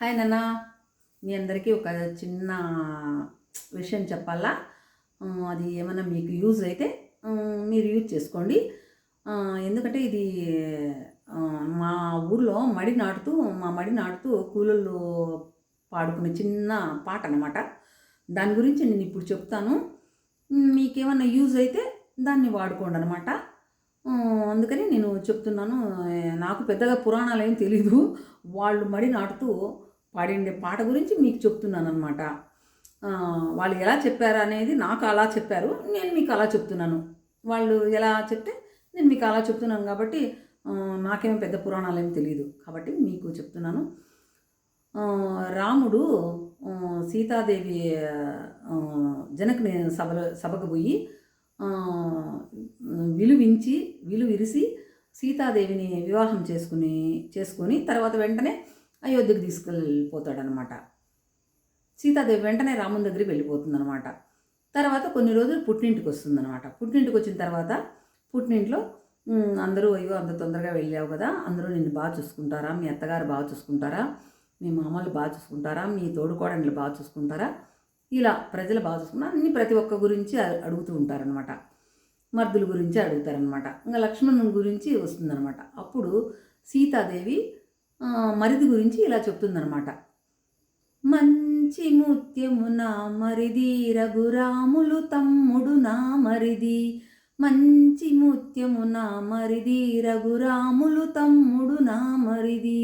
Hi నాన్న. మీ అందరికీ ఒక చిన్న విషయం చెప్పాలా? అది ఏమన్నా మీకు యూజ్ అయితే మీరు యూజ్ చేసుకోండి. ఎందుకంటే ఇది మా ఊర్లో మడి నాటుతూ మా మడి నాటుతూ కూలీలు పాడుకునే చిన్న పాట అనమాట దాని గురించి నేను ఇప్పుడు చెప్తాను. మీకేమైనా యూజ్ అయితే దాన్ని వాడుకోండి అనమాట అందుకని నేను చెప్తున్నాను నాకు పెద్దగా పురాణాలు ఏం తెలీదు. వాళ్ళు మడి నాటుతూ పాడిండే పాట గురించి మీకు చెప్తున్నాను అనమాట వాళ్ళు ఎలా చెప్పారు అనేది నాకు అలా చెప్పారు నేను మీకు అలా చెప్తున్నాను. వాళ్ళు ఎలా చెప్తే నేను మీకు అలా చెప్తున్నాను కాబట్టి నాకేమో పెద్ద పురాణాలు ఏమి తెలియదు కాబట్టి మీకు చెప్తున్నాను. రాముడు సీతాదేవి జనక సభలో సభకు పోయి విలువించి విలువిరిసి సీతాదేవిని వివాహం చేసుకుని చేసుకొని తర్వాత వెంటనే అయోధ్యకు తీసుకెళ్ళిపోతాడనమాట. సీతాదేవి వెంటనే రాముని దగ్గరికి వెళ్ళిపోతుందనమాట. తర్వాత కొన్ని రోజులు పుట్టింటికి వస్తుందనమాట. పుట్టింటికి వచ్చిన తర్వాత పుట్టింట్లో అందరూ అయ్యో అంత తొందరగా వెళ్ళావు కదా అందరూ నిన్ను బాగా చూసుకుంటారా మీ అత్తగారు బాగా చూసుకుంటారా మీ మామలు బాగా చూసుకుంటారా మీ తోడుకోడళ్ళు బాగా చూసుకుంటారా ఇలా ప్రజలు బాగా అన్ని ప్రతి ఒక్క గురించి అడుగుతూ ఉంటారనమాట మర్దుల గురించి అడుగుతారనమాట ఇంకా లక్ష్మణుని గురించి వస్తుందనమాట అప్పుడు సీతాదేవి మరిది గురించి ఇలా చెప్తుందనమాట మంచి ముత్యము నా మరిది రఘురాములు తమ్ముడు నా మరిది. మంచి ముత్యము నా మరిది రఘురాములు తమ్ముడు నా మరిది.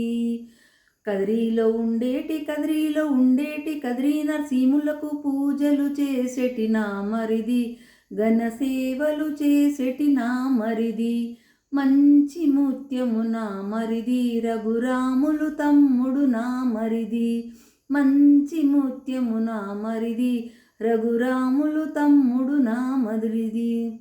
కదిరిలో ఉండేటి కదిరిలో ఉండేటి కదిరి నరసీములకు పూజలు చేసేటి నా మరిది ఘన సేవలు చేసేటి నా మరిది. మంచి ముత్యము నా మరిది రఘురాములు తమ్ముడు నా మరిది. మంచి ముత్యము నా మరిది రఘురాములు తమ్ముడు నా మరిది.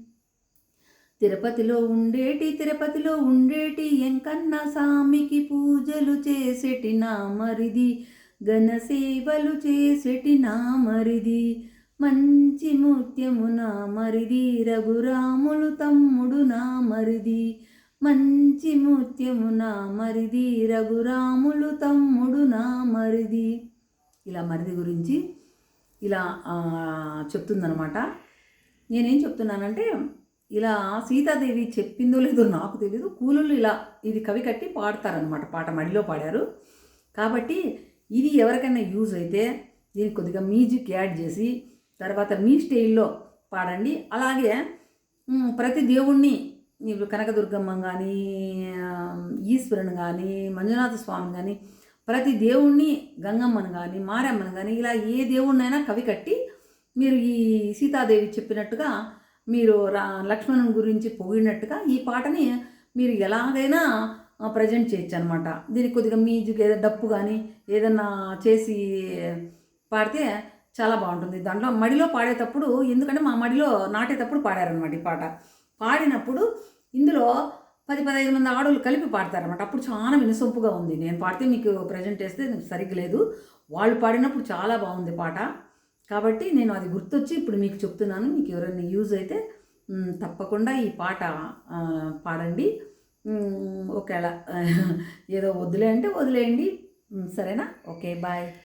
తిరుపతిలో ఉండేటి తిరుపతిలో ఉండేటి ఎంకన్న సామికి పూజలు చేసేటి నా మరిది. ఘనసేవలు చేసేటి నా మరిది. మంచి ముత్యము నా మరిది. రఘురాములు తమ్ముడు నా మరిది. మంచి ముత్యము నా మరిది. రఘురాములు తమ్ముడు నా మరిది. ఇలా మరిది గురించి ఇలా చెప్తుందనమాట నేనేం చెప్తున్నానంటే ఇలా సీతాదేవి చెప్పిందో లేదో నాకు తెలీదు. కూలీలు ఇలా ఇది కవి కట్టి పాడతారనమాట పాట మడిలో పాడారు. కాబట్టి ఇది ఎవరికైనా యూజ్ అయితే దీనికి కొద్దిగా మ్యూజిక్ యాడ్ చేసి తర్వాత మీ స్టైల్లో పాడండి. అలాగే ప్రతి దేవుణ్ణి ఇప్పుడు కనకదుర్గమ్మ కానీ ఈశ్వరుని కానీ మంజునాథ స్వామి కానీ ప్రతి దేవుణ్ణి గంగమ్మను కానీ మారమ్మను కానీ ఇలా ఏ దేవుణ్ణైనా కవి కట్టి మీరు ఈ సీతాదేవి చెప్పినట్టుగా మీరు రా లక్ష్మణుని గురించి పొగిడినట్టుగా ఈ పాటని మీరు ఎలాగైనా ప్రజెంట్ చేయొచ్చు అనమాట దీనికి కొద్దిగా మ్యూజిక్ ఏదో డప్పు కానీ ఏదన్నా చేసి పాడితే చాలా బాగుంటుంది. దాంట్లో మడిలో పాడేటప్పుడు ఎందుకంటే మా మడిలో నాటేటప్పుడు పాడారనమాట ఈ పాట. పాడినప్పుడు ఇందులో పది పదహైదు మంది ఆడవాళ్ళు కలిపి పాడతారనమాట అప్పుడు చాలా వినసొంపుగా ఉంది. నేను పాడితే మీకు ప్రజెంట్ చేస్తే సరిగ్గా లేదు. వాళ్ళు పాడినప్పుడు చాలా బాగుంది పాట. కాబట్టి నేను అది గుర్తొచ్చి ఇప్పుడు మీకు చెప్తున్నాను. మీకు ఎవరైనా యూజ్ అయితే తప్పకుండా ఈ పాట పాడండి. ఒకవేళ ఏదో వదిలే అంటే వదిలేయండి. సరేనా? Okay bye.